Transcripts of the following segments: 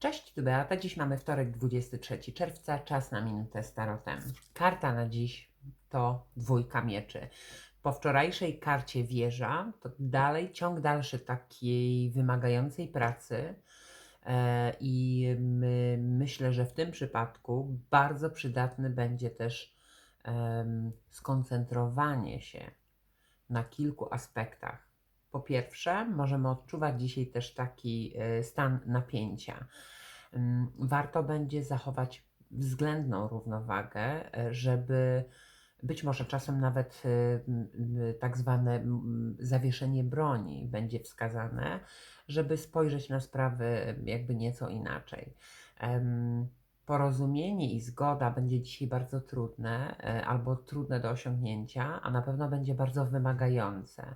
Cześć, tu Beata. Dziś mamy wtorek, 23 czerwca, czas na minutę z tarotem. Karta na dziś to dwójka mieczy. Po wczorajszej karcie wieża, to dalej ciąg dalszy takiej wymagającej pracy. E, I my, myślę, że w tym przypadku bardzo przydatny będzie też em, skoncentrowanie się na kilku aspektach. Po pierwsze, możemy odczuwać dzisiaj też taki e, stan napięcia. Ym, Warto będzie zachować względną równowagę, e, żeby być może czasem nawet e, tak zwane zawieszenie broni będzie wskazane, żeby spojrzeć na sprawy jakby nieco inaczej. Porozumienie i zgoda będzie dzisiaj bardzo trudne albo trudne do osiągnięcia, a na pewno będzie bardzo wymagające.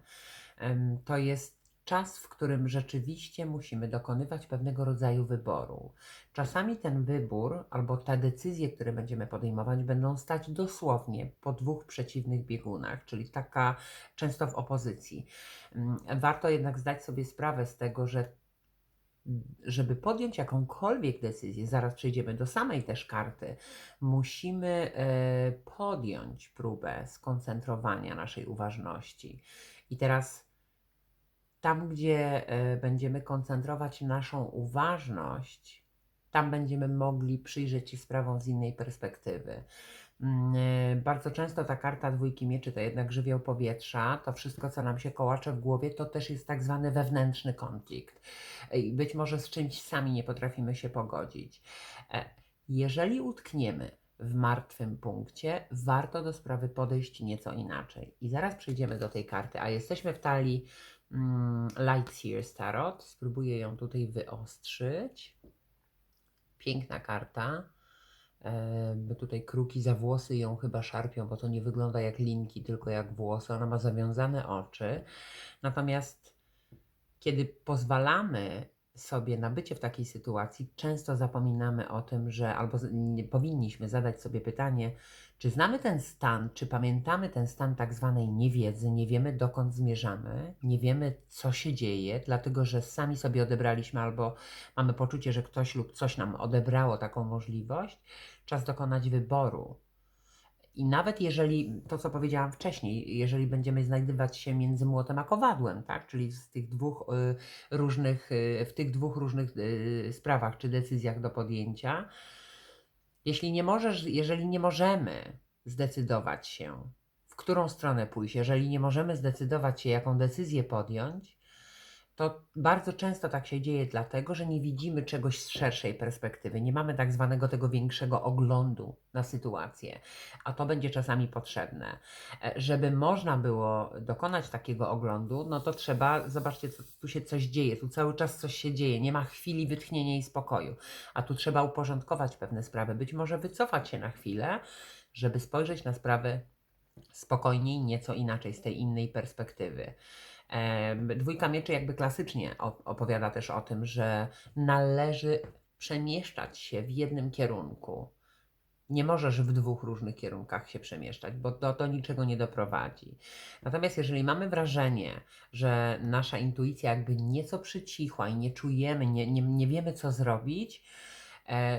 To jest czas, w którym rzeczywiście musimy dokonywać pewnego rodzaju wyboru. Czasami ten wybór albo te decyzje, które będziemy podejmować, będą stać dosłownie po dwóch przeciwnych biegunach, czyli taka często w opozycji. Warto jednak zdać sobie sprawę z tego, że żeby podjąć jakąkolwiek decyzję, zaraz przejdziemy do samej też karty, musimy e, podjąć próbę skoncentrowania naszej uważności. I teraz tam, gdzie e, będziemy koncentrować naszą uważność, tam będziemy mogli przyjrzeć się sprawom z innej perspektywy. Mm, e, Bardzo często ta karta dwójki mieczy to jednak żywioł powietrza, to wszystko, co nam się kołacze w głowie, to też jest tak zwany wewnętrzny konflikt. E, być może z czymś sami nie potrafimy się pogodzić. Jeżeli utkniemy w martwym punkcie, warto do sprawy podejść nieco inaczej. I zaraz przejdziemy do tej karty, a jesteśmy w talii Lightseers Tarot. Spróbuję ją tutaj wyostrzyć. Piękna karta. E, Bo tutaj kruki za włosy ją chyba szarpią, bo to nie wygląda jak linki, tylko jak włosy. Ona ma zawiązane oczy. Natomiast kiedy pozwalamy sobie na bycie w takiej sytuacji, często zapominamy o tym, że albo powinniśmy zadać sobie pytanie, czy znamy ten stan, czy pamiętamy ten stan tak zwanej niewiedzy, nie wiemy dokąd zmierzamy, nie wiemy co się dzieje, dlatego że sami sobie odebraliśmy albo mamy poczucie, że ktoś lub coś nam odebrało taką możliwość, czas dokonać wyboru. I nawet jeżeli, to co powiedziałam wcześniej, jeżeli będziemy znajdować się między młotem a kowadłem, tak, czyli z tych dwóch y, różnych, y, w tych dwóch różnych y, sprawach czy decyzjach do podjęcia, jeśli nie możesz, jeżeli nie możemy zdecydować się, w którą stronę pójść, jeżeli nie możemy zdecydować się, jaką decyzję podjąć, to bardzo często tak się dzieje, dlatego że nie widzimy czegoś z szerszej perspektywy. Nie mamy tak zwanego tego większego oglądu na sytuację, a to będzie czasami potrzebne. E, Żeby można było dokonać takiego oglądu, no to trzeba, zobaczcie, tu się coś dzieje, tu cały czas coś się dzieje, nie ma chwili wytchnienia i spokoju, a tu trzeba uporządkować pewne sprawy, być może wycofać się na chwilę, żeby spojrzeć na sprawy spokojniej, nieco inaczej, z tej innej perspektywy. Dwójka mieczy jakby klasycznie op- opowiada też o tym, że należy przemieszczać się w jednym kierunku. Nie możesz w dwóch różnych kierunkach się przemieszczać, bo to do niczego nie doprowadzi. Natomiast jeżeli mamy wrażenie, że nasza intuicja jakby nieco przycichła i nie czujemy, nie, nie, nie wiemy co zrobić,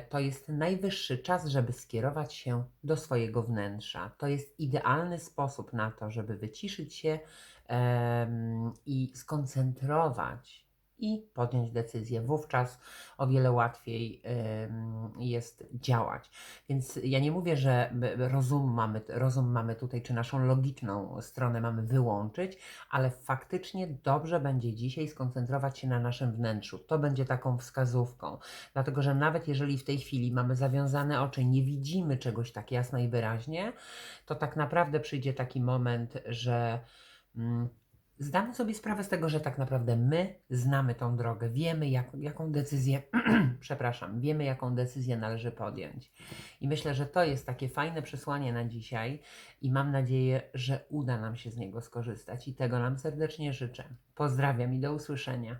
to jest najwyższy czas, żeby skierować się do swojego wnętrza. To jest idealny sposób na to, żeby wyciszyć się i skoncentrować i podjąć decyzję. Wówczas o wiele łatwiej jest działać. Więc ja nie mówię, że rozum mamy, rozum mamy tutaj, czy naszą logiczną stronę mamy wyłączyć, ale faktycznie dobrze będzie dzisiaj skoncentrować się na naszym wnętrzu. To będzie taką wskazówką. Dlatego, że nawet jeżeli w tej chwili mamy zawiązane oczy, nie widzimy czegoś tak jasno i wyraźnie, to tak naprawdę przyjdzie taki moment, że mm, zdamy sobie sprawę z tego, że tak naprawdę my znamy tą drogę, wiemy jak, jaką decyzję, przepraszam, wiemy jaką decyzję należy podjąć. I myślę, że to jest takie fajne przesłanie na dzisiaj i mam nadzieję, że uda nam się z niego skorzystać i tego nam serdecznie życzę. Pozdrawiam i do usłyszenia.